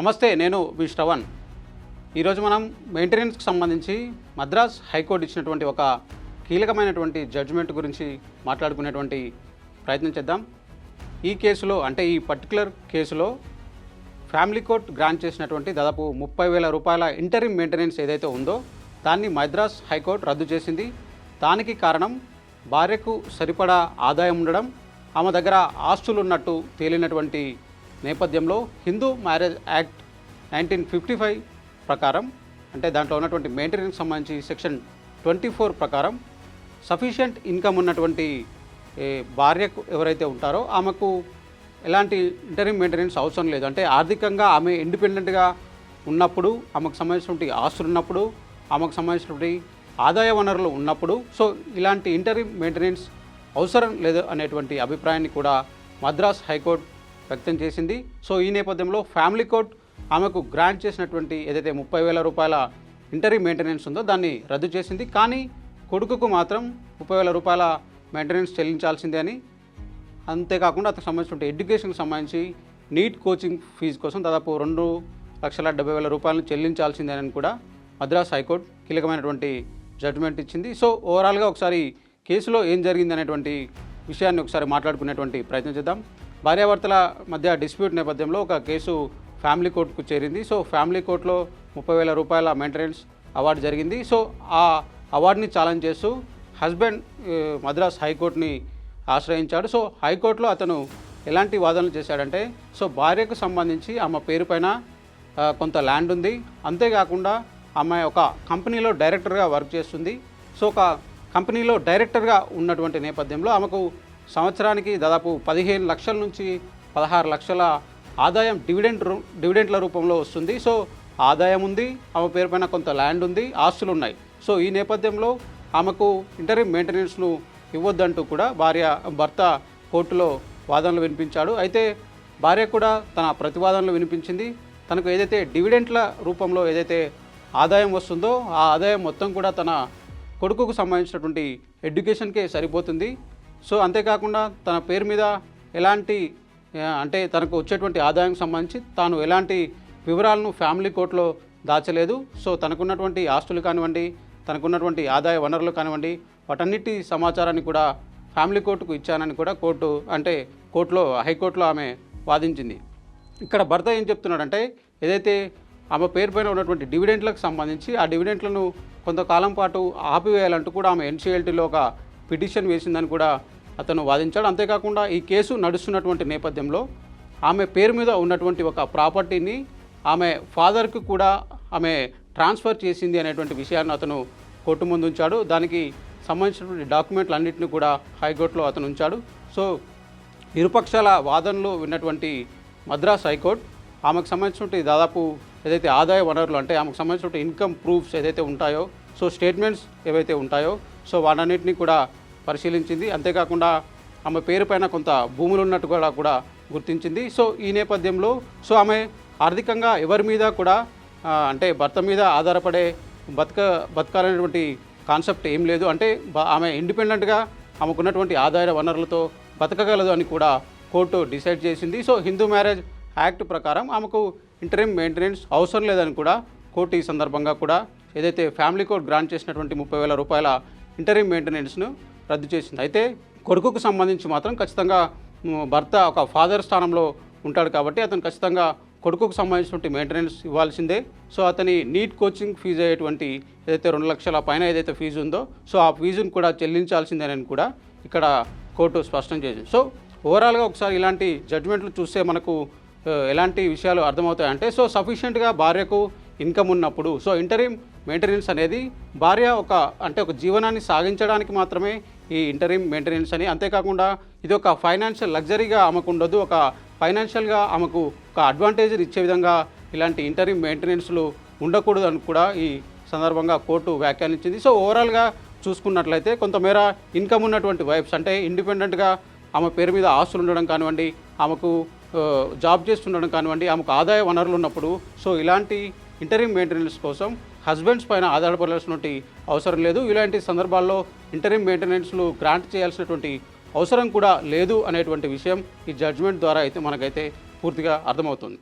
నమస్తే నేను వి శ్రవణ్ ఈరోజు మనం మెయింటెనెన్స్కి సంబంధించి మద్రాస్ హైకోర్టు ఇచ్చినటువంటి ఒక కీలకమైనటువంటి జడ్జిమెంట్ గురించి మాట్లాడుకునేటువంటి ప్రయత్నం చేద్దాం. ఈ కేసులో అంటే ఈ పర్టికులర్ కేసులో ఫ్యామిలీ కోర్ట్ గ్రాంట్ చేసినటువంటి దాదాపు ముప్పై వేల రూపాయల ఇంటరిమ్ మెయింటెనెన్స్ ఏదైతే ఉందో దాన్ని మద్రాస్ హైకోర్టు రద్దు చేసింది. దానికి కారణం భార్యకు సరిపడా ఆదాయం ఉండడం ఆమె దగ్గర ఆస్తులు ఉన్నట్టు తేలినటువంటి నేపథ్యంలో Hindu marriage act nineteen fifty five ప్రకారం అంటే దాంట్లో ఉన్నటువంటి మెయింటెనెన్స్ సంబంధించి సెక్షన్ ట్వంటీ ఫోర్ ప్రకారం సఫిషియంట్ ఇన్కమ్ ఉన్నటువంటి భార్యకు ఎవరైతే ఉంటారో ఆమెకు ఎలాంటి ఇంటర్వ్యూ మెయింటెనెన్స్ అవసరం లేదు. అంటే ఆర్థికంగా ఆమె ఇండిపెండెంట్గా ఉన్నప్పుడు ఆమెకు సంబంధించినటువంటి ఆస్తులు ఉన్నప్పుడు ఆమెకు సంబంధించినటువంటి ఆదాయ వనరులు ఉన్నప్పుడు సో ఇలాంటి ఇంటర్వ్యూ మెయింటెనెన్స్ అవసరం లేదు అనేటువంటి అభిప్రాయాన్ని కూడా మద్రాస్ హైకోర్టు వ్యక్తం చేసింది. సో ఈ నేపథ్యంలో ఫ్యామిలీ కోర్ట్ ఆమెకు గ్రాంట్ చేసినటువంటి ఏదైతే ముప్పై వేల రూపాయల ఇంటరీ మెయింటెనెన్స్ ఉందో దాన్ని రద్దు చేసింది. కానీ కొడుకుకు మాత్రం ముప్పై వేల రూపాయల మెయింటెనెన్స్ చెల్లించాల్సిందే అని. అంతేకాకుండా అతనికి సంబంధించిన ఎడ్యుకేషన్కి సంబంధించి నీట్ కోచింగ్ ఫీజు కోసం దాదాపు రెండు లక్షల డెబ్బై వేల రూపాయలను చెల్లించాల్సిందేనని కూడా మద్రాస్ హైకోర్టు కీలకమైనటువంటి జడ్జిమెంట్ ఇచ్చింది. సో ఓవరాల్గా ఒకసారి కేసులో ఏం జరిగింది అనేటువంటి విషయాన్ని ఒకసారి మాట్లాడుకునేటువంటి ప్రయత్నం చేద్దాం. భార్యాభర్తల మధ్య డిస్ప్యూట్ నేపథ్యంలో ఒక కేసు ఫ్యామిలీ కోర్టుకు చేరింది. సో ఫ్యామిలీ కోర్టులో ముప్పై వేల రూపాయల మెయింటెనెన్స్ అవార్డు జరిగింది. సో ఆ అవార్డుని ఛాలెంజ్ చేస్తూ హస్బెండ్ మద్రాస్ హైకోర్టుని ఆశ్రయించాడు. సో హైకోర్టులో అతను ఎలాంటి వాదనలు చేశాడంటే సో భార్యకు సంబంధించి ఆమె పేరు పైన కొంత ల్యాండ్ ఉంది. అంతేకాకుండా ఆమె ఒక కంపెనీలో డైరెక్టర్గా వర్క్ చేస్తుంది. సో ఒక కంపెనీలో డైరెక్టర్గా ఉన్నటువంటి నేపథ్యంలో ఆమెకు సంవత్సరానికి దాదాపు పదిహేను లక్షల నుంచి పదహారు లక్షల ఆదాయం డివిడెండ్ రూ డివిడెంట్ల రూపంలో వస్తుంది. సో ఆదాయం ఉంది ఆమె పేరు పైన కొంత ల్యాండ్ ఉంది ఆస్తులు ఉన్నాయి. సో ఈ నేపథ్యంలో ఆమెకు ఇంటర్వ్యూ మెయింటెనెన్స్ను ఇవ్వద్దంటూ కూడా భార్య భర్త కోర్టులో వాదనలు వినిపించాడు. అయితే భార్య కూడా తన ప్రతివాదనలు వినిపించింది. తనకు ఏదైతే డివిడెంట్ల రూపంలో ఏదైతే ఆదాయం వస్తుందో ఆ ఆదాయం మొత్తం కూడా తన కొడుకుకు సంబంధించినటువంటి ఎడ్యుకేషన్కే సరిపోతుంది. సో అంతేకాకుండా తన పేరు మీద ఎలాంటి అంటే తనకు వచ్చేటువంటి ఆదాయం సంబంధించి తాను ఎలాంటి వివరాలను ఫ్యామిలీ కోర్టులో దాచలేదు. సో తనకున్నటువంటి ఆస్తులు కానివ్వండి తనకున్నటువంటి ఆదాయ వనరులు కానివ్వండి వాటన్నిటి సమాచారాన్ని కూడా ఫ్యామిలీ కోర్టుకు ఇచ్చానని కూడా కోర్టు అంటే కోర్టులో హైకోర్టులో ఆమె వాదించింది. ఇక్కడ భర్త ఏం చెప్తున్నాడంటే ఏదైతే ఆమె పేరు పైన ఉన్నటువంటి డివిడెంట్లకు సంబంధించి ఆ డివిడెంట్లను కొంతకాలం పాటు ఆపివేయాలంటూ కూడా ఆమె ఎన్సీఎల్టీలో ఒక పిటిషన్ వేసిందని కూడా అతను వాదించాడు. అంతేకాకుండా ఈ కేసు నడుస్తున్నటువంటి నేపథ్యంలో ఆమె పేరు మీద ఉన్నటువంటి ఒక ప్రాపర్టీని ఆమె ఫాదర్కు కూడా ఆమె ట్రాన్స్ఫర్ చేసింది అనేటువంటి విషయాన్ని అతను కోర్టు ముందు ఉంచాడు. దానికి సంబంధించినటువంటి డాక్యుమెంట్లు అన్నింటినీ కూడా హైకోర్టులో అతను ఉంచాడు. సో ఇరుపక్షాల వాదనలు విన్నటువంటి మద్రాస్ హైకోర్టు ఆమెకు సంబంధించినటువంటి దాదాపు ఏదైతే ఆదాయ వనరులు అంటే ఆమెకు సంబంధించినటువంటి ఇన్కమ్ ప్రూఫ్స్ ఏదైతే ఉంటాయో సో స్టేట్మెంట్స్ ఏవైతే ఉంటాయో సో వాటన్నిటిని కూడా పరిశీలించింది. అంతేకాకుండా ఆమె పేరు పైన కొంత భూములు ఉన్నట్టు కూడా కూడా గుర్తించింది. సో ఈ నేపథ్యంలో సో ఆమె ఆర్థికంగా ఎవరి మీద కూడా అంటే భర్త మీద ఆధారపడే బతక బతకాలనేటువంటి కాన్సెప్ట్ ఏం లేదు. అంటే ఆమె ఇండిపెండెంట్గా ఆమెకున్నటువంటి ఆదాయ వనరులతో బతకగలదు అని కూడా కోర్టు డిసైడ్ చేసింది. సో హిందూ మ్యారేజ్ యాక్ట్ ప్రకారం ఆమెకు ఇంటరీమ్ మెయింటెనెన్స్ అవసరం లేదని కూడా కోర్టు ఈ సందర్భంగా కూడా ఏదైతే ఫ్యామిలీ కోర్ట్ గ్రాంట్ చేసినటువంటి ముప్పై వేల రూపాయల ఇంటరీమ్ మెయింటెనెన్స్ను రద్దు చేసింది. అయితే కొడుకుకు సంబంధించి మాత్రం ఖచ్చితంగా భర్త ఒక ఫాదర్ స్థానంలో ఉంటాడు కాబట్టి అతను ఖచ్చితంగా కొడుకుకు సంబంధించినటువంటి మెయింటెనెన్స్ ఇవ్వాల్సిందే. సో అతని నీట్ కోచింగ్ ఫీజు అయ్యేటువంటి ఏదైతే రెండు లక్షల పైన ఏదైతే ఫీజు ఉందో సో ఆ ఫీజును కూడా చెల్లించాల్సిందేనని కూడా ఇక్కడ కోర్టు స్పష్టం చేసింది. సో ఓవరాల్గా ఒకసారి ఇలాంటి జడ్జిమెంట్లు చూస్తే మనకు ఎలాంటి విషయాలు అర్థమవుతాయి అంటే సో సఫిషియెంట్గా భార్యకు ఇన్కమ్ ఉన్నప్పుడు సో ఇంటరీమ్ మెయింటెనెన్స్ అనేది భార్య ఒక అంటే ఒక జీవనాన్ని సాగించడానికి మాత్రమే ఈ ఇంటరీమ్ మెయింటెనెన్స్ అని. అంతేకాకుండా ఇది ఒక ఫైనాన్షియల్ లగ్జరీగా ఆమెకు ఉండదు ఒక ఫైనాన్షియల్గా ఆమెకు ఒక అడ్వాంటేజ్ ఇచ్చే విధంగా ఇలాంటి ఇంటరీమ్ మెయింటెనెన్స్లు ఉండకూడదు అని కూడా ఈ సందర్భంగా కోర్టు వ్యాఖ్యానించింది. సో ఓవరాల్గా చూసుకున్నట్లయితే కొంతమేర ఇన్కమ్ ఉన్నటువంటి వైఫ్స్ అంటే ఇండిపెండెంట్గా ఆమె పేరు మీద ఆస్తులు ఉండడం కానివ్వండి ఆమెకు జాబ్ చేస్తుండడం కానివ్వండి ఆమెకు ఆదాయ వనరులు ఉన్నప్పుడు సో ఇలాంటి ఇంటరింగ్ మెయింటెనెన్స్ కోసం హస్బెండ్స్ పైన ఆధారపడాల్సినటువంటి అవసరం లేదు. ఇలాంటి సందర్భాల్లో ఇంటరింగ్ మెయింటెనెన్స్లు గ్రాంట్ చేయాల్సినటువంటి అవసరం కూడా లేదు అనేటువంటి విషయం ఈ జడ్జిమెంట్ ద్వారా అయితే మనకైతే పూర్తిగా అర్థమవుతుంది.